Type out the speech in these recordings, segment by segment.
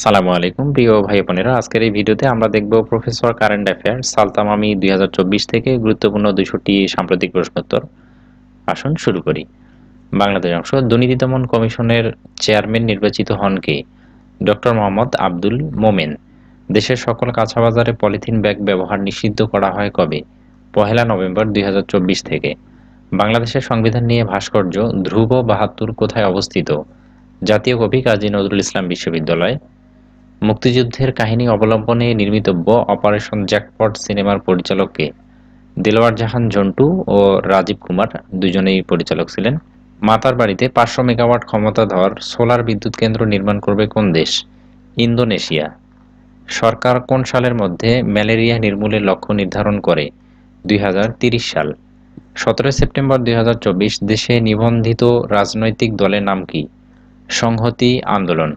আসসালামু আলাইকুম। প্রিয় ভাই বোনেরা, আজকের এই ভিডিওতে আমরা দেখব প্রফেসর কারেন্ট অ্যাফেয়ার সালতাম আমি দুই থেকে গুরুত্বপূর্ণ দুশোটি সাম্প্রতিক প্রশ্নোত্তর আসুন শুরু করি। বাংলাদেশ অংশ দুর্নীতি দমন কমিশনের চেয়ারম্যান নির্বাচিত হন কে? ডক্টর মোহাম্মদ আব্দুল মোমেন। দেশের সকল কাঁচা বাজারে পলিথিন ব্যাগ ব্যবহার নিষিদ্ধ করা হয় কবে? পহেলা নভেম্বর দুই হাজার চব্বিশ থেকে। বাংলাদেশের সংবিধান নিয়ে ভাস্কর্য ধ্রুব বাহাত্তর কোথায় অবস্থিত? জাতীয় কবি কাজী নজরুল ইসলাম বিশ্ববিদ্যালয় মুক্তিযুদ্ধের কাহিনী অবলম্বনে নির্মিতব্য অপারেশন জ্যাকপট সিনেমার পরিচালককে দেলোয়ার জাহান জন্টু ও রাজীব কুমার দুজনেই পরিচালক ছিলেন। মাতার বাড়িতে পাঁচশো মেগাওয়াট ক্ষমতাধর সোলার বিদ্যুৎ কেন্দ্র নির্মাণ করবে কোন দেশ? ইন্দোনেশিয়া। সরকার কোন সালের মধ্যে ম্যালেরিয়া নির্মূলের লক্ষ্য নির্ধারণ করে? দুই সাল। সতেরোই সেপ্টেম্বর দুই হাজার চব্বিশ দেশে নিবন্ধিত রাজনৈতিক দলের নাম কি? সংহতি আন্দোলন।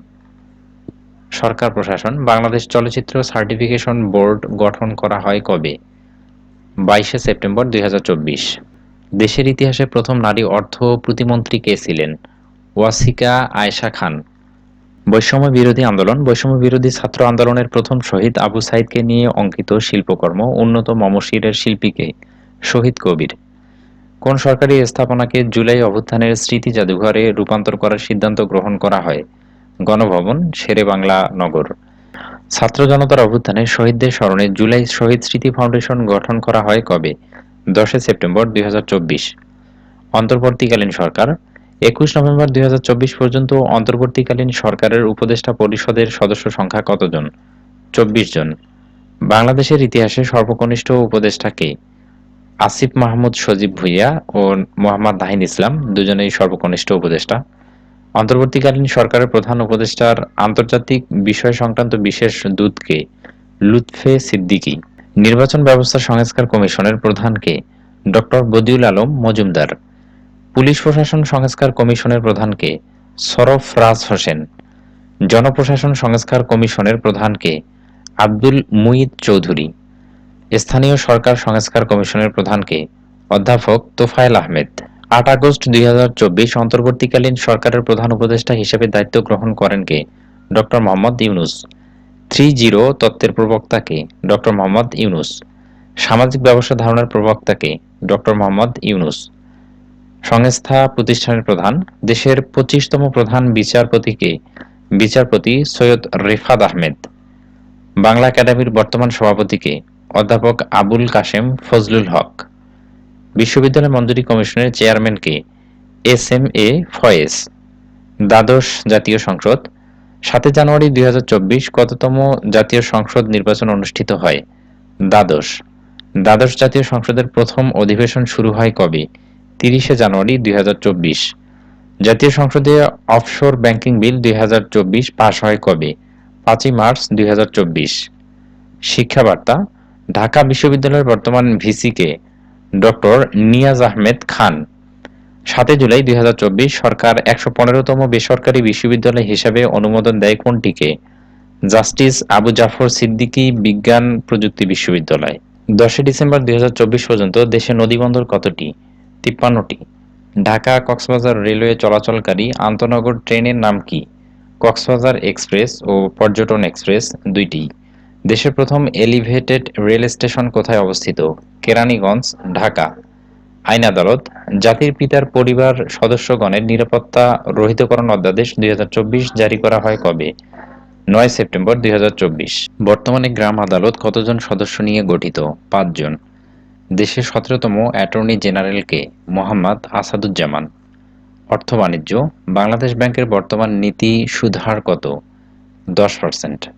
সরকার প্রশাসন, বাংলাদেশ চলচ্চিত্র সার্টিফিকেশন বোর্ড গঠন করা হয় কবে? বাইশে সেপ্টেম্বর দুই হাজার চব্বিশ। দেশের ইতিহাসে প্রথম নারী অর্থ প্রতিমন্ত্রী কে ছিলেন? ওয়াসিকা আয়েশা খান। বৈষম্য বিরোধী আন্দোলন, বৈষম্য বিরোধী ছাত্র আন্দোলনের প্রথম শহীদ আবু সাইদকে নিয়ে অঙ্কিত শিল্পকর্ম, উন্নত মমশিরের শিল্পীকে শহীদ কবির। কোন সরকারি স্থাপনাকে জুলাই অভ্যুত্থানের স্মৃতি জাদুঘরে রূপান্তর করার সিদ্ধান্ত গ্রহণ করা হয়? গণভবন শেরে বাংলা নগর। ছাত্র জনতার অভ্যুত্থানে শহীদদের স্মরণে জুলাই শহীদ স্মৃতি ফাউন্ডেশন গঠন করা হয় কবে? দশই সেপ্টেম্বর দুই হাজার চব্বিশ। অন্তর্বর্তীকালীন সরকার। একুশ নভেম্বর দুই হাজার চব্বিশ পর্যন্ত অন্তর্বর্তীকালীন সরকারের উপদেষ্টা পরিষদের সদস্য সংখ্যা কতজন? চব্বিশ জন। বাংলাদেশের ইতিহাসে সর্বকনিষ্ঠ উপদেষ্টা কে? আসিফ মাহমুদ সজীব ভুইয়া ও মোহাম্মদ নাহিন ইসলাম দুজনেই সর্বকনিষ্ঠ উপদেষ্টা। অন্তর্বর্তীকালীন সরকারের প্রধান উপদেষ্টার আন্তর্জাতিক বিষয় সংক্রান্ত বিশেষ দূতকে লুৎফে সিদ্দিকী, নির্বাচন ব্যবস্থা সংস্কার কমিশনের প্রধানকে ডক্টর বদিউল আলম মজুমদার, পুলিশ প্রশাসন সংস্কার কমিশনের প্রধানকে সরফ রাজ হোসেন, জনপ্রশাসন সংস্কার কমিশনের প্রধানকে আব্দুল মুইদ চৌধুরী, স্থানীয় সরকার সংস্কার কমিশনের প্রধানকে অধ্যাপক তোফায়েল আহমেদ। আট আগস্ট দুই চব্বিশ অন্তর্বর্তীকালীন সরকারের প্রধান উপদেষ্টা হিসেবে দায়িত্ব গ্রহণ করেন কে? Doctor Mohammad Yunus. Three zero তত্ত্বের প্রবক্তাকে ডক্টর মোহাম্মদ ইউনুস। সামাজিক ব্যবসা ধারণার প্রবক্তাকে ডক্টর মোহাম্মদ ইউনুস। সংস্থা প্রতিষ্ঠানের প্রধান। দেশের পঁচিশতম প্রধান বিচারপতিকে বিচারপতি সৈয়দ রেফাদ আহমেদ। বাংলা একাডেমির বর্তমান সভাপতিকে অধ্যাপক আবুল কাশেম ফজলুল হক। বিশ্ববিদ্যালয় মঞ্জুরি কমিশনের চেয়ারম্যানকে এস এম এ ফয়েজ, দ্বাদশ জাতীয় সংসদ। সাতই জানুয়ারি দুই কততম জাতীয় সংসদ নির্বাচন অনুষ্ঠিত হয়? দ্বাদশ। দ্বাদশ জাতীয় সংসদের প্রথম অধিবেশন শুরু হয় কবে? তিরিশে জানুয়ারি দুই হাজার চব্বিশ। জাতীয় সংসদে অফশোর ব্যাংকিং বিল দুই হাজার চব্বিশ পাশ হয় কবে? পাঁচই মার্চ দুই হাজার চব্বিশ। শিক্ষাবার্তা, ঢাকা বিশ্ববিদ্যালয়ের বর্তমান ভিসিকে ডক্টর নিয়াজ আহমেদ খান। সাতই জুলাই দুই হাজার চব্বিশ সরকার একশো পনেরোতম বেসরকারি বিশ্ববিদ্যালয় হিসাবে অনুমোদন দেয় কোনটিকে? জাস্টিস আবু জাফর সিদ্দিকী বিজ্ঞান প্রযুক্তি বিশ্ববিদ্যালয়। দশই ডিসেম্বর দুই হাজার চব্বিশ পর্যন্ত দেশে নদীবন্দর কতটি? তিপ্পান্নটি। ঢাকা কক্সবাজার রেলওয়ে চলাচলকারী আন্তনগর ট্রেনের নাম কি? কক্সবাজার এক্সপ্রেস ও পর্যটন এক্সপ্রেস দুইটি। দেশের প্রথম এলিভেটেড রেল স্টেশন কোথায় অবস্থিত? কেরানীগঞ্জ, ঢাকা। আইন আদালত, জাতির পিতার পরিবার সদস্যগণের নিরাপত্তা রহিতকরণ অধ্যাদেশ দুই হাজার চব্বিশ জারি করা হয় কবে? নয় সেপ্টেম্বর দুই হাজার চব্বিশ। বর্তমানে গ্রাম আদালত কতজন সদস্য নিয়ে গঠিত? পাঁচজন। দেশের সতেরোতম অ্যাটর্নি জেনারেলকে মোহাম্মদ আসাদুজ্জামান। অর্থ বাণিজ্য, বাংলাদেশ ব্যাংকের বর্তমান নীতি সুদহার কত? দশ পার্সেন্ট।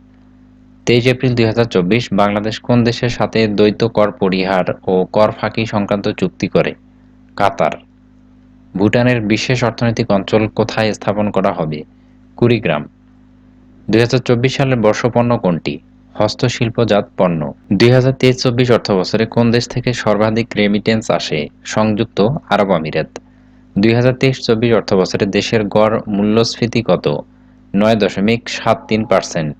তেইশ এপ্রিল দুই হাজার চব্বিশ বাংলাদেশ কোন দেশের সাথে দ্বৈত কর পরিহার ও কর ফাঁকি সংক্রান্ত চুক্তি করে? কাতার। ভুটানের বিশেষ অর্থনৈতিক অঞ্চল কোথায় স্থাপন করা হবে? কুড়িগ্রাম। দুই হাজার চব্বিশ সালের বর্ষপণ্য কোনটি? হস্তশিল্পজাত পণ্য। দুই হাজার তেইশ চব্বিশ অর্থ বছরে কোন দেশ থেকে সর্বাধিক রেমিটেন্স আসে? সংযুক্ত আরব আমিরাত। দুই হাজার তেইশ চব্বিশ অর্থ বছরে দেশের গড় মূল্যস্ফীতি কত? নয় দশমিক সাত তিন পার্সেন্ট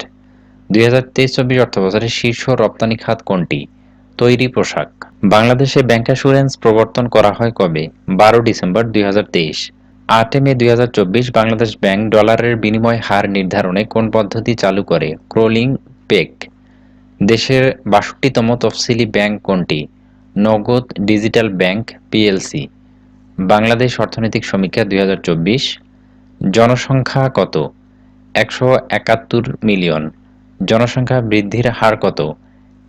দুই হাজার তেইশ চব্বিশ অর্থ বছরে শীর্ষ রপ্তানি খাত কোনটি? তৈরি পোশাক। বাংলাদেশে ব্যাংক অ্যাসুরেন্স প্রবর্তন করা হয় কবে? বারো ডিসেম্বর দুই হাজার তেইশ। আটে মে দু হাজার চব্বিশ বাংলাদেশ ব্যাংক ডলারের বিনিময় হার নির্ধারণে কোন পদ্ধতি চালু করে? ক্রোলিং, পেক। দেশের বাষট্টিতম তফসিলি ব্যাংক কোনটি? নগদ ডিজিটাল ব্যাংক, পিএলসি। বাংলাদেশ অর্থনৈতিক সমীক্ষা দুই হাজার চব্বিশ। জনসংখ্যা কত? একশো একাত্তর মিলিয়ন। জনসংখ্যা বৃদ্ধির হার কত?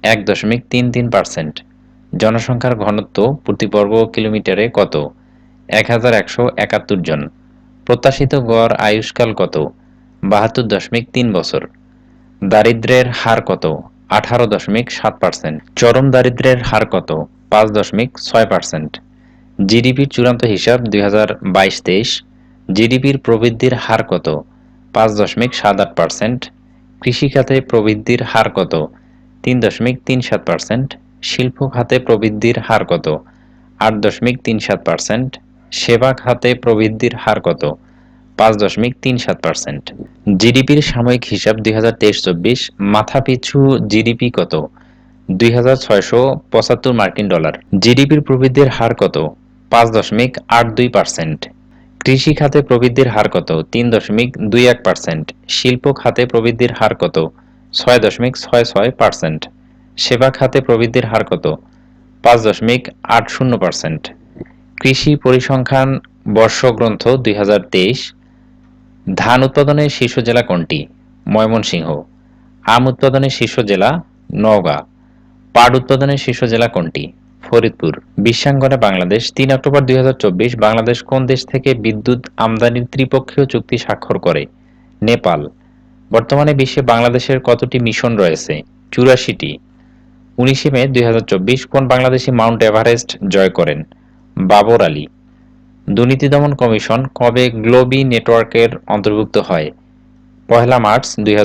এক দশমিক তিন তিন পার্সেন্ট। জনসংখ্যার ঘনত্ব প্রতি বর্গ কিলোমিটারে কত? এক হাজার একশো একাত্তর জন। প্রত্যাশিত গড় আয়ুষ্কাল কত? বাহাত্তর দশমিক তিন বছর। দারিদ্র্যের হার কত? আঠারো দশমিক সাত পার্সেন্ট। চরম দারিদ্র্যের হার কত? পাঁচ দশমিক ছয় পার্সেন্ট। জিডিপির চূড়ান্ত হিসাব দুই হাজার বাইশ তেইশ। জিডিপির প্রবৃদ্ধির হার কত? পাঁচ দশমিক সাত আট পার্সেন্ট। কৃষিখাতে প্রবৃদ্ধির হার কত? তিন দশমিক তিন সাত পার্সেন্ট। শিল্প খাতে প্রবৃদ্ধির হার কত? আট দশমিক তিন সাত পার্সেন্ট। সেবা খাতে প্রবৃদ্ধির হার কত? পাঁচ দশমিক তিন সাত পার্সেন্ট। জিডিপির সাময়িক হিসাব দুই হাজার তেইশ চব্বিশ। মাথাপিছু জিডিপি কত? দুই হাজার ছয়শো পঁচাত্তর মার্কিন ডলার। জিডিপির প্রবৃদ্ধির হার কত? পাঁচ দশমিক আট দুই পার্সেন্ট। কৃষি খাতে প্রবৃদ্ধির হার কত? তিন দশমিক দুই এক পার্সেন্ট। শিল্প খাতে প্রবৃদ্ধির হার কত? ছয় দশমিক ছয় ছয় পার্সেন্ট। সেবা খাতে প্রবৃদ্ধির হার কত? পাঁচ দশমিক আট শূন্য পার্সেন্ট। কৃষি পরিসংখ্যান বর্ষগ্রন্থ দুই হাজার তেইশ। ধান উৎপাদনের শীর্ষ জেলা কোনটি? ময়মনসিংহ। আম উৎপাদনের শীর্ষ জেলা নওগাঁ। পাট উৎপাদনের শীর্ষ জেলা কোনটি? ফরিদপুর। বিশ্বাঙ্গনে বাংলাদেশ, তিন অক্টোবর দুই হাজার চব্বিশ, বাংলাদেশ কোন দেশ থেকে বিদ্যুৎ আমদানির ত্রিপক্ষীয় চুক্তি স্বাক্ষর করে? নেপাল। বর্তমানে বিশ্বে বাংলাদেশের কতটি মিশন রয়েছে? চুরাশিটি। উনিশে মে দুই হাজার চব্বিশ, কোন বাংলাদেশি মাউন্ট এভারেস্ট জয় করেন? বাবর আলী। দুর্নীতি দমন কমিশন কবে গ্লোবি নেটওয়ার্কের অন্তর্ভুক্ত হয়? পহেলা মার্চ দুই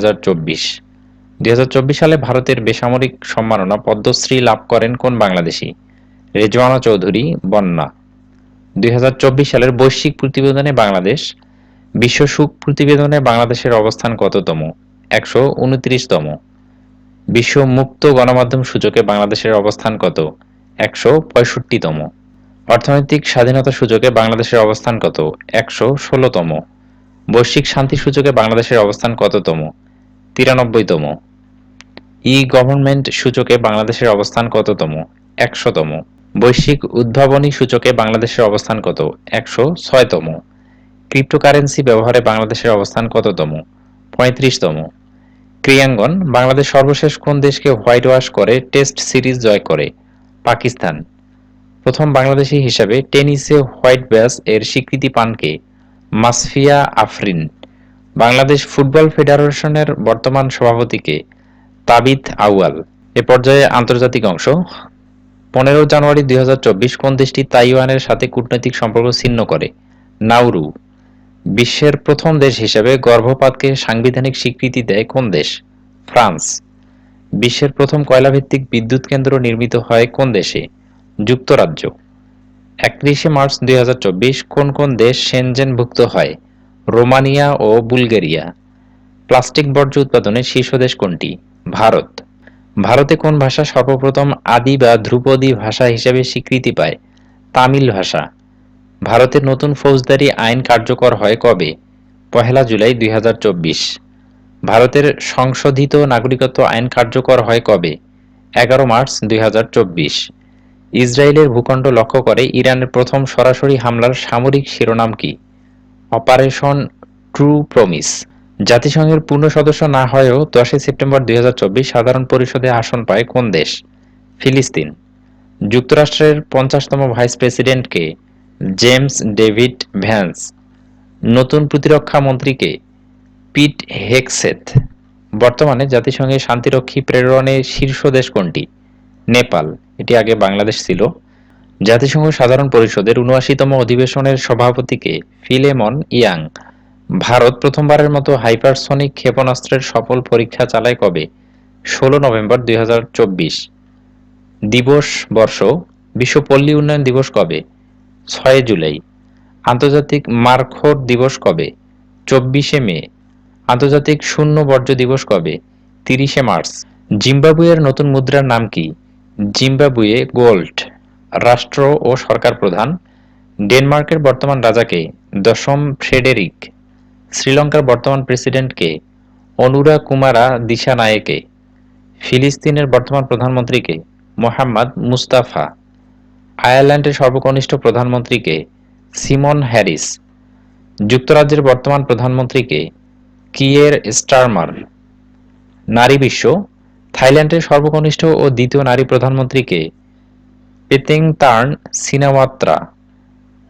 দুই সালে ভারতের বেসামরিক সম্মাননা পদ্মশ্রী লাভ করেন কোন বাংলাদেশি? রেজওয়ানা চৌধুরী, বন্যা। দুই হাজার চব্বিশ সালের বৈশ্বিক প্রতিবেদনে বাংলাদেশ, বিশ্ব সুখ প্রতিবেদনে বাংলাদেশের অবস্থান কততম? একশো উনত্রিশতম। বিশ্ব মুক্ত গণমাধ্যম সূচকে বাংলাদেশের অবস্থান কত? একশো পঁয়ষট্টিতম। অর্থনৈতিক স্বাধীনতা সূচকে বাংলাদেশের অবস্থান কত? একশো ষোলোতম। বৈশ্বিক শান্তি সূচকে বাংলাদেশের অবস্থান কততম? তিরানব্বইতম। ই গভর্নমেন্ট সূচকে বাংলাদেশের অবস্থান কততম? একশোতম। বৈশ্বিক উদ্ভাবনী সূচকে বাংলাদেশের অবস্থান কত? একশো ছয়তম। ক্রিপ্টোকারেন্সি ব্যবহারে বাংলাদেশের অবস্থান কততম? পঁয়ত্রিশতম। ক্রিয়াঙ্গন, বাংলাদেশ সর্বশেষ কোন দেশকে হোয়াইট ওয়াশ করে, টেস্ট সিরিজ জয় করে? পাকিস্তান। প্রথম বাংলাদেশি হিসাবে টেনিসে হোয়াইট ব্যাস এর স্বীকৃতি পানকে মাসফিয়া আফরিন। বাংলাদেশ ফুটবল ফেডারেশনের বর্তমান সভাপতিকে তাবিথ আউয়াল। এ পর্যায়ে আন্তর্জাতিক অংশ। পনেরো জানুয়ারি দুই হাজার চব্বিশ কোন দেশটি তাইওয়ানের সাথে কূটনৈতিক সম্পর্ক ছিন্ন করে? নাউরু। বিশ্বের প্রথম দেশ হিসেবে গর্ভপাতকে সাংবিধানিক স্বীকৃতি দেয় কোন দেশ? ফ্রান্স। বিশ্বের প্রথম কয়লাভিত্তিক বিদ্যুৎ কেন্দ্র নির্মিত হয় কোন দেশে? যুক্তরাজ্য। একত্রিশে মার্চ দুই হাজার চব্বিশ কোন কোন দেশ সেনজেনভুক্ত হয়? রোমানিয়া ও বুলগেরিয়া। প্লাস্টিক বর্জ্য উৎপাদনে শীর্ষ দেশ কোনটি? ভারত। ভারতে কোন ভাষা সর্বপ্রথম আদি বা ধ্রুপদী ভাষা হিসেবে স্বীকৃতি পায়? তামিল ভাষা। ভারতের নতুন ফৌজদারি আইন কার্যকর হয় কবে? পহেলা জুলাই দুই হাজার চব্বিশ। ভারতের সংশোধিত নাগরিকত্ব আইন কার্যকর হয় কবে? এগারো মার্চ দুই হাজার চব্বিশ। ইসরায়েলের ভূখণ্ড লক্ষ্য করে ইরানের প্রথম সরাসরি হামলার সামরিক শিরোনাম কি? Operation true promise. জাতিসংঘের পূর্ণ সদস্য না হয়েও দশই সেপ্টেম্বর দুই হাজার চব্বিশ সাধারণ পরিষদে আসন পায় কোন দেশ? ফিলিস্তিন। যুক্তরাষ্ট্রের পঞ্চাশতম ভাইস প্রেসিডেন্টকে জেমস ডেভিড ভ্যান্স। নতুন প্রতিরক্ষা মন্ত্রীকে পিট হেকসেথ বর্তমানে জাতিসংঘের শান্তিরক্ষী প্রেরণে শীর্ষ দেশ কোনটি? নেপাল। এটি আগে বাংলাদেশ ছিল। জাতিসংঘ সাধারণ পরিষদের উনআশিতম অধিবেশনের সভাপতিকে ফিলেমন ইয়াং ভারত প্রথমবারের মতো হাইপারসনিক ক্ষেপণাস্ত্রের সফল পরীক্ষা চালায় কবে? ষোলো নভেম্বর দুই হাজার চব্বিশ। দিবস বর্ষ, বিশ্ব পল্লী উন্নয়ন দিবস কবে? ছয় জুলাই। আন্তর্জাতিক মার্খর দিবস কবে? চব্বিশে মে। আন্তর্জাতিক শূন্য বর্জ্য দিবস কবে? তিরিশে মার্চ। জিম্বাবুয়ের নতুন মুদ্রার নাম কি? Zimbabwe gold. রাষ্ট্র ও সরকার প্রধান। ডেনমার্কের বর্তমান রাজাকে দশম ফ্রেডেরিক। শ্রীলঙ্কার বর্তমান প্রেসিডেন্ট কে? অনুরা কুমারা দিশানায়েকে। ফিলিস্তিনের বর্তমান প্রধানমন্ত্রীকে মোহাম্মদ মুস্তাফা। আয়ারল্যান্ডের সর্বকনিষ্ঠ প্রধানমন্ত্রীকে সিমন হ্যারিস। যুক্তরাজ্যের বর্তমান প্রধানমন্ত্রীকে কিয়ের স্টারমার। নারী বিশ্ব। থাইল্যান্ডের সর্বকনিষ্ঠ ও দ্বিতীয় নারী প্রধানমন্ত্রীকে পেতেং তার্ন সিনাওয়াত্রা।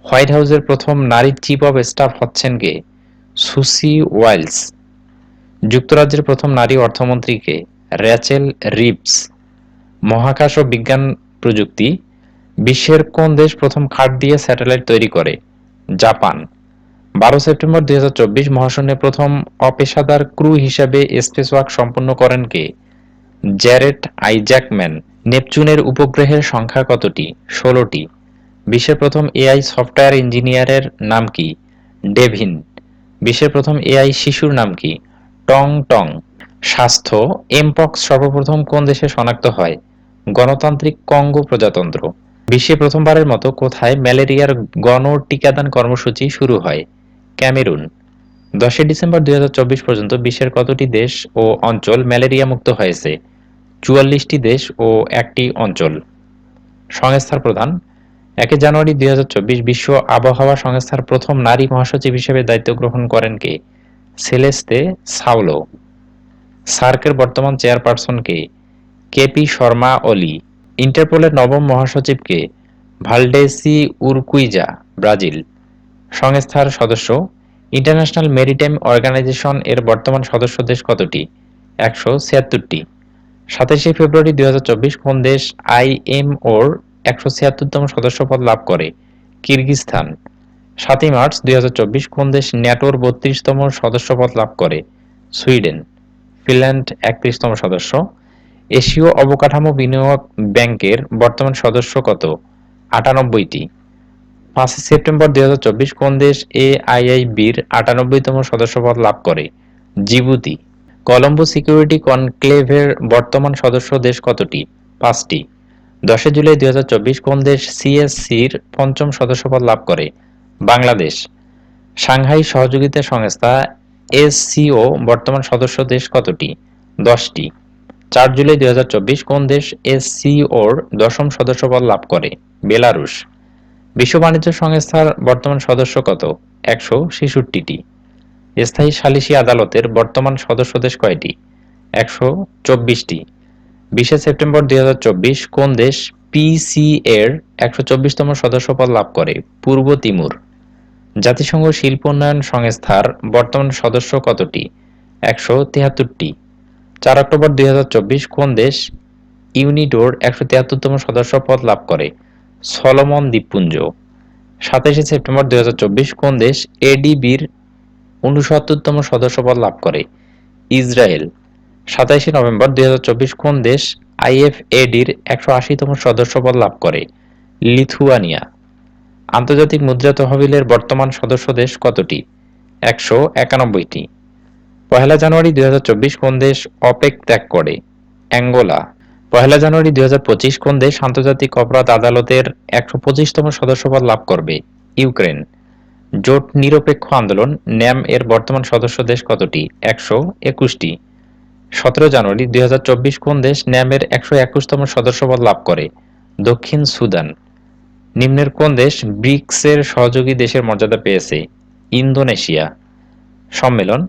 হোয়াইট হাউসের প্রথম নারী চিফ অব স্টাফ হচ্ছেন কে? সুসি ওয়াইলস, যুক্তরাজ্যের প্রথম নারী অর্থমন্ত্রীকে র্যাচেল রিভস মহাকাশ ও বিজ্ঞান প্রযুক্তি, বিশ্বের কোন দেশ প্রথম খাট দিয়ে স্যাটেলাইট তৈরি করে? জাপান। বারো সেপ্টেম্বর দুই হাজার চব্বিশ মহাশূন্যে প্রথম অপেশাদার ক্রু হিসাবে স্পেসওয়াক সম্পন্ন করেন কে? জ্যারেট আইজ্যাকম্যান। নেপচুনের উপগ্রহের সংখ্যা কতটি? ষোলোটি। বিশ্বের প্রথম এআই সফটওয়্যার ইঞ্জিনিয়ারের নাম কি? ডেভিন। বিশ্বের প্রথম এআই শিশুর নাম কি? টং টং। স্বাস্থ্য, এমপক্স সর্বপ্রথম কোন দেশে শনাক্ত হয়? গণতান্ত্রিক কঙ্গো প্রজাতন্ত্র। বিশ্বে প্রথমবারের মতো কোথায় ম্যালেরিয়ার গণ টিকাদান কর্মসূচি শুরু হয়? ক্যামেরুন। দশই ডিসেম্বর দুই হাজার চব্বিশ পর্যন্ত বিশ্বের কতটি দেশ ও অঞ্চল ম্যালেরিয়া মুক্ত হয়েছে? চুয়াল্লিশটি দেশ ও একটি অঞ্চল। সংস্থার প্রধান একে জানুয়ারি দুই বিশ্ব আবহাওয়া সংস্থার প্রথম নারী মহাসচিব হিসেবে দায়িত্ব গ্রহণ করেন কে? সেলেস্তে সাউলো সার্কের বর্তমান চেয়ারপারসন কে? কেপি শর্মা অলি ইন্টারপোলের নবম মহাসচিবকে ভালডেসি উরকুইজা, ব্রাজিল। সংস্থার সদস্য। ইন্টারন্যাশনাল মেরিটাইম অর্গানাইজেশন এর বর্তমান সদস্য দেশ কতটি? একশো ছিয়াত্তরটি। সাতাশে ফেব্রুয়ারি দুই হাজার চব্বিশ কোন দেশ আইএমওর একশো ছিয়াত্তরতম সদস্যপদ লাভ করে কিরগিজস্তান। সাতই মার্চ দুই হাজার চব্বিশ কোন দেশ ন্যাটোর বত্রিশতম সদস্যপদ লাভ করে সুইডেন। ফিনল্যান্ড একত্রিশতম সদস্য। এশীয় অবকাঠামো বিনিয়োগ ব্যাংকের বর্তমান সদস্য কত? আটানব্বইটি। পাঁচই সেপ্টেম্বর দুই হাজার চব্বিশ কোন দেশ এআইআইবির আটানব্বইতম সদস্যপদ লাভ করে জিবুতি। কলম্বো সিকিউরিটি কনক্লেভের বর্তমান সদস্য দেশ কতটি? পাঁচটি। দশে জুলাই দুই হাজার চব্বিশ কোন দেশ সিএসসির পঞ্চম সদস্যপদ লাভ করে? বাংলাদেশ। সাংহাই সহযোগিতা সংস্থা এসসিও বর্তমান সদস্য দেশ কতটি? দশটি। চার জুলাই দুই কোন দেশ এসসিওর দশম সদস্যপদ লাভ করে? বেলারুশ। বিশ্ব বাণিজ্য সংস্থার বর্তমান সদস্য কত? একশো ছেষট্টিটি। স্থায়ী সালিসি আদালতের বর্তমান সদস্য দেশ কয়টি? একশো চব্বিশটি। বিশে সেপ্টেম্বর দুই হাজার চব্বিশ কোন দেশ পিসি এর একশো চব্বিশতম সদস্যপদ লাভ করে? পূর্ব তিমুর। জাতিসংঘ শিল্প উন্নয়ন সংস্থার বর্তমান সদস্য কতটি? একশো তিয়াত্তরটি চার অক্টোবর দুই হাজার চব্বিশ কোন দেশ ইউনিডোর একশো তিয়াত্তরতম সদস্য পদ লাভ করে? সলোমন দ্বীপপুঞ্জ। সাতাশে সেপ্টেম্বর দুই হাজার চব্বিশ কোন দেশ এডিবির উনসত্তরতম সদস্যপদ লাভ করে? ইসরায়েল। সাতাইশে নভেম্বর দুই হাজার চব্বিশ কোন দেশ আইএফএডির একশো আশিতম সদস্যপদ লাভ করে? লিথুয়ানিয়া। আন্তর্জাতিক মুদ্রা তহবিলের বর্তমান সদস্য দেশ কতটি? একশো একানব্বইটি। পহেলা জানুয়ারি দুই কোন দেশ অপেক ত্যাগ করে? অ্যাঙ্গোলা। পহেলা জানুয়ারি দুই হাজার পঁচিশ কোন দেশ আন্তর্জাতিক অপরাধ আদালতের একশো পঁচিশতম সদস্যপদ লাভ করবে? ইউক্রেন। জোট নিরপেক্ষ আন্দোলন, ন্যাম এর বর্তমান সদস্য দেশ কতটি? একশো একুশটি। সতেরো জানুয়ারি দুই হাজার চব্বিশ কোন দেশ ন্যামের একশো একুশতম সদস্যপদ লাভ করে? দক্ষিণ সুদান। নিম্নের কোন দেশ ব্রিক্সের সহযোগী দেশের মর্যাদা পেয়েছে? ইন্দোনেশিয়া। সম্মেলন।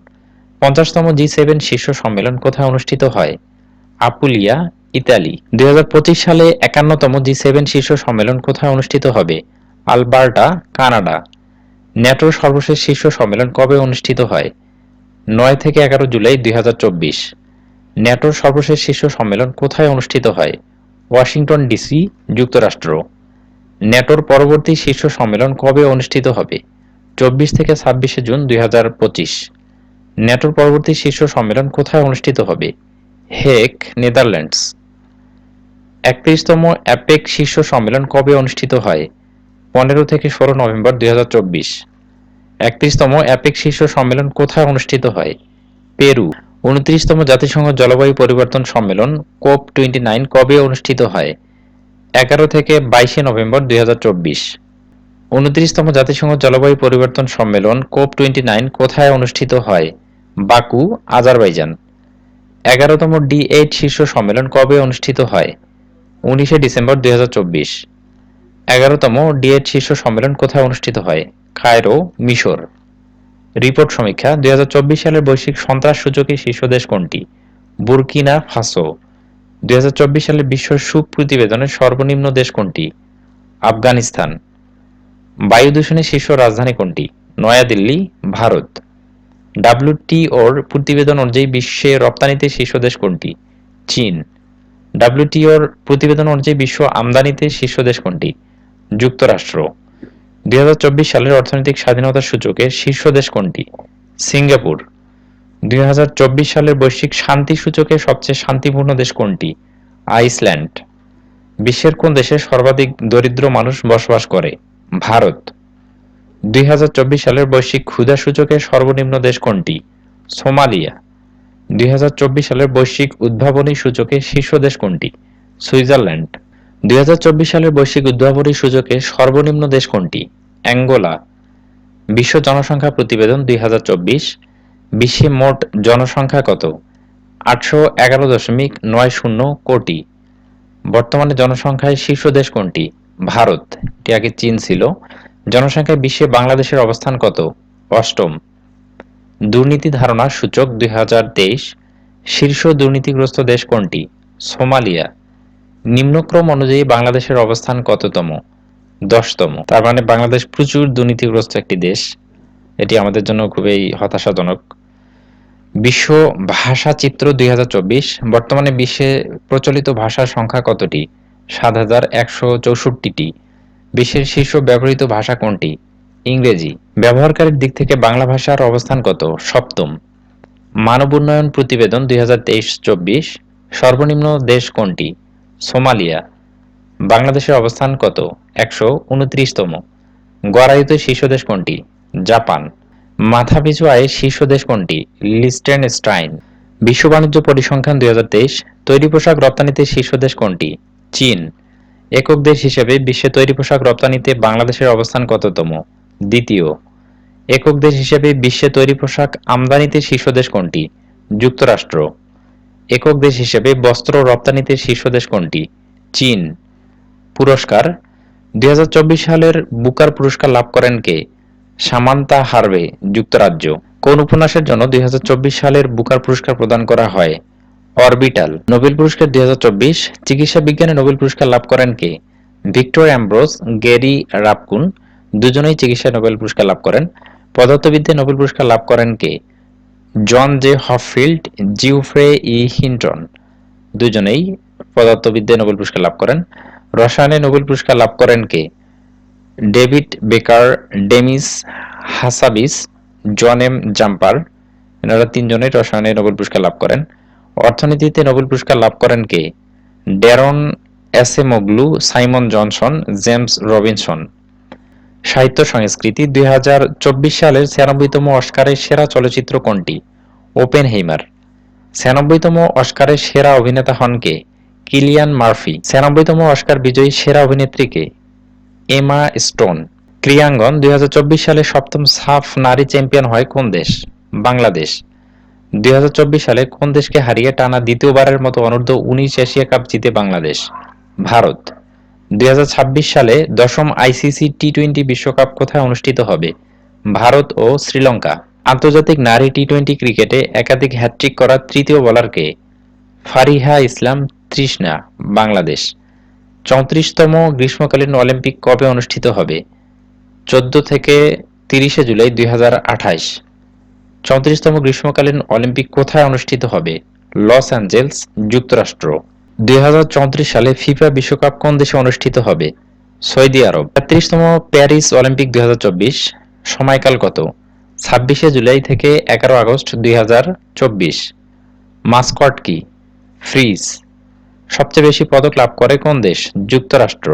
পঞ্চাশতম জি সেভেন শীর্ষ সম্মেলন কোথায় অনুষ্ঠিত হয়? Apulia, Italy. দুই হাজার পঁচিশ সালে একান্নতম জি সেভেন শীর্ষ সম্মেলন কোথায় অনুষ্ঠিত হবে? Alberta, Canada. ন্যাটোর সর্বশেষ শীর্ষ সম্মেলন কবে অনুষ্ঠিত হয়? নয় থেকে এগারো জুলাই দুই হাজার চব্বিশ। ন্যাটোর সর্বশেষ শীর্ষ সম্মেলন কোথায় অনুষ্ঠিত হয়? ওয়াশিংটন ডিসি, যুক্তরাষ্ট্র। ন্যাটোর পরবর্তী শীর্ষ সম্মেলন কবে অনুষ্ঠিত হবে? চব্বিশ থেকে ছাব্বিশে জুন দুই ন্যাটোর পরবর্তী শীর্ষ সম্মেলন কোথায় অনুষ্ঠিত হবে? হেক, নেদারল্যান্ডস। একত্রিশতম অ্যাপেক শীর্ষ সম্মেলন কবে অনুষ্ঠিত হয়? পনেরো থেকে ষোলো নভেম্বর দুই হাজার চব্বিশ। একত্রিশতম অ্যাপেক শীর্ষ সম্মেলন কোথায় অনুষ্ঠিত হয়? পেরু। উনত্রিশতম জাতিসংঘ জলবায়ু পরিবর্তন সম্মেলন, কোপ টোয়েন্টি নাইন, কবে অনুষ্ঠিত হয়? এগারো থেকে বাইশে নভেম্বর দুই উনত্রিশতম জাতিসংঘ জলবায়ু পরিবর্তন সম্মেলন, কোপ টোয়েন্টি নাইন, কোথায় অনুষ্ঠিত হয়? Baku, Azerbaijan. এগারোতম ডি এইট শীর্ষ সম্মেলন কবে অনুষ্ঠিত হয়? উনিশে ডিসেম্বর দুই হাজার চব্বিশ। এগারোতম ডি এইট শীর্ষ সম্মেলন কোথায় অনুষ্ঠিত হয়? কায়রো, মিশর। রিপোর্ট সমীক্ষা, দুই হাজার চব্বিশ সালের বৈশ্বিক সন্ত্রাস সূচকে শীর্ষ দেশ কোনটি? Burkina Faso. দুই সালের বিশ্ব সুখ প্রতিবেদনের সর্বনিম্ন দেশ কোনটি? আফগানিস্তান। বায়ু দূষণের শীর্ষ রাজধানী কোনটি? নয়াদিল্লি, ভারত। ডাব্লিউটিওর প্রতিবেদন অনুযায়ী বিশ্বে রপ্তানিতে শীর্ষ দেশ কোনটি? চীন। ডাব্লিউটিওর প্রতিবেদন অনুযায়ী বিশ্ব আমদানিতে শীর্ষ দেশ কোনটি? যুক্তরাষ্ট্র। দুই হাজার চব্বিশ সালের অর্থনৈতিক স্বাধীনতার সূচকে শীর্ষ দেশ কোনটি? সিঙ্গাপুর। দুই হাজার চব্বিশ সালের বৈশ্বিক শান্তি সূচকে সবচেয়ে শান্তিপূর্ণ দেশ কোনটি? আইসল্যান্ড। বিশ্বের কোন দেশে সর্বাধিক দরিদ্র মানুষ বসবাস করে? ভারত। দুই হাজার চব্বিশ সালের বৈশ্বিক ক্ষুধা সূচকে সর্বনিম্ন দেশ কোনটি? সোমালিয়া। দুই হাজার চব্বিশ সালের বৈশ্বিক উদ্ভাবনী সূচকে শীর্ষ দেশ কোনটি? সুইজারল্যান্ড। দুই হাজার চব্বিশ সালের বৈশ্বিক উদ্ভাবনী সূচকে সর্বনিম্ন দেশ কোনটি? অ্যাঙ্গোলা। বিশ্ব জনসংখ্যা প্রতিবেদন দুই বিশ্বে মোট জনসংখ্যা কত? আটশো এগারো দশমিক নয় শূন্য কোটি। বর্তমানে জনসংখ্যায় শীর্ষ দেশ কোনটি? ভারত। এটি আগে চীন ছিল। জনসংখ্যায় বিশ্বে বাংলাদেশের অবস্থান কত? অষ্টম। দুর্নীতি ধারণা সূচক দুই হাজার তেইশ। শীর্ষ দুর্নীতিগ্রস্ত দেশ কোনটি? সোমালিয়া। নিম্নক্রম অনুযায়ী বাংলাদেশের অবস্থান কততম? দশতম। তার মানে বাংলাদেশ প্রচুর দুর্নীতিগ্রস্ত একটি দেশ। এটি আমাদের জন্য খুবই হতাশাজনক। বিশ্ব ভাষা চিত্র দুই হাজার চব্বিশ। বর্তমানে বিশ্বে প্রচলিত ভাষার সংখ্যা কতটি? সাত হাজার একশো চৌষট্টিটি। বিশ্বের শীর্ষ ব্যবহৃত ভাষা কোনটি? ইংরেজি। ব্যবহারকারীর দিক থেকে বাংলা ভাষার অবস্থান কত? সপ্তম। মানব উন্নয়ন প্রতিবেদন দুই চব্বিশ। সর্বনিম্ন দেশ কোনটি? সোমালিয়া। বাংলাদেশের অবস্থান কত? একশো উনত্রিশতম। গড়ায়িত শীর্ষ দেশ কোনটি? জাপান। মাথাপিছু আয়ে শীর্ষ দেশ কোনটি লিস্টেনস্টাইন বিশ্ব বাণিজ্য পরিসংখ্যান দুই হাজার তেইশ। তৈরি পোশাক রপ্তানিতে শীর্ষ দেশ কোনটি? চীন। একক দেশ হিসেবে বিশ্বে তৈরি পোশাক রপ্তানিতে বাংলাদেশের অবস্থান কততম? দ্বিতীয়। একক দেশ হিসেবে বিশ্বে তৈরি পোশাক আমদানিতে শীর্ষ দেশ কোনটি? যুক্তরাষ্ট্র। একক দেশ হিসেবে বস্ত্র রপ্তানিতে শীর্ষ দেশ কোনটি? চীন। পুরস্কার। দুই হাজার চব্বিশ সালের বুকার পুরস্কার লাভ করেন কে? সামান্তা হারবে, যুক্তরাজ্য। কোন উপন্যাসের জন্য দুই হাজার চব্বিশ সালের বুকার পুরস্কার প্রদান করা হয়? অরবিটাল। নোবেল পুরস্কার দুই হাজার চব্বিশ। চিকিৎসা বিজ্ঞানে নোবেল পুরস্কার লাভ করেন কে? Victor অ্যাম্ব্রোস Gary রাপকুন। দুজনেই চিকিৎসায় নোবেল পুরস্কার লাভ করেন। পদার্থবিদ্যায় নোবেল পুরস্কার লাভ করেন কে? John J Hopfield, Geoffrey E Hinton দুজনেই পদার্থবিদ্যায় নোবেল পুরস্কার লাভ করেন। রসায়নে নোবেল পুরস্কার লাভ করেন কে? ডেভিড বেকার, ডেমিস হাসাবিস, জন এম জাম্পার। এনারা তিনজনেই রসায়নে নোবেল পুরস্কার লাভ করেন। অর্থনীতিতে নোবেল পুরস্কার লাভ করেন কে? Daron Acemoglu, Simon Johnson, James Robinson. সাহিত্য সংস্কৃতি দুই সালের ছিয়ানব্বইতম অস্কারের সেরা চলচ্চিত্র কোনটি? ওপেন হেইমার ছিয়ানব্বইতম অস্কারের সেরা অভিনেতা হন কে? Cillian Murphy. ছিয়ানব্বইতম অস্কার বিজয়ী সেরা অভিনেত্রীকে এমা স্টোন। ক্রিয়াঙ্গন দুই হাজার চব্বিশ সালে সপ্তম সাফ নারী চ্যাম্পিয়ন হয় কোন দেশ? বাংলাদেশ। দুই হাজার চব্বিশ সালে কোন দেশকে হারিয়ে টানা দ্বিতীয়বারের মতো অনূর্ধ্ব উনিশ এশিয়া কাপ জিতে বাংলাদেশ? ভারত। দুই হাজার ছাব্বিশ সালে দশম আইসিসি টি টোয়েন্টি বিশ্বকাপ কোথায় অনুষ্ঠিত হবে? ভারত ও শ্রীলঙ্কা। আন্তর্জাতিক নারী টি টোয়েন্টি ক্রিকেটে একাধিক হ্যাট্রিক করা তৃতীয় বোলারকে ফারিহা ইসলাম তৃষ্ণা, বাংলাদেশ। চৌত্রিশতম গ্রীষ্মকালীন অলিম্পিক কবে অনুষ্ঠিত হবে? চোদ্দ থেকে তিরিশে জুলাই দুই চৌত্রিশতম গ্রীষ্মকালীন অলিম্পিক কোথায় অনুষ্ঠিত হবে? লস অ্যাঞ্জেলস, যুক্তরাষ্ট্র। দুই হাজার চৌত্রিশ সালে ফিফা বিশ্বকাপ কোন দেশে অনুষ্ঠিত হবে? সৌদি আরব। তেত্রিশতম প্যারিস অলিম্পিক দুই হাজার চব্বিশ। সময়কাল কত? ছাব্বিশে জুলাই থেকে এগারো আগস্ট দুই মাস্কট কি? ফ্রিজ। সবচেয়ে বেশি পদক লাভ করে কোন দেশ? যুক্তরাষ্ট্র।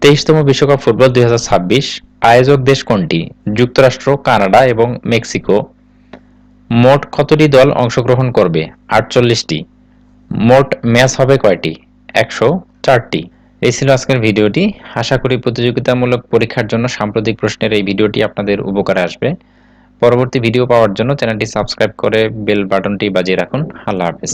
তেইশতম বিশ্বকাপ ফুটবল দুই হাজার ছাব্বিশ। আয়োজক দেশ কোনটি? যুক্তরাষ্ট্র, কানাডা এবং মেক্সিকো। মোট কতটি দল অংশগ্রহণ করবে? আটচল্লিশটি। মোট ম্যাচ হবে কয়টি? একশো চারটি। এই ছিল আজকের ভিডিওটি। আশা করি প্রতিযোগিতামূলক পরীক্ষার জন্য সাম্প্রতিক প্রশ্নের এই ভিডিওটি আপনাদের উপকারে আসবে। পরবর্তী ভিডিও পাওয়ার জন্য চ্যানেলটি সাবস্ক্রাইব করে বেল বাটনটি বাজিয়ে রাখুন। আল্লাহ হাফেজ।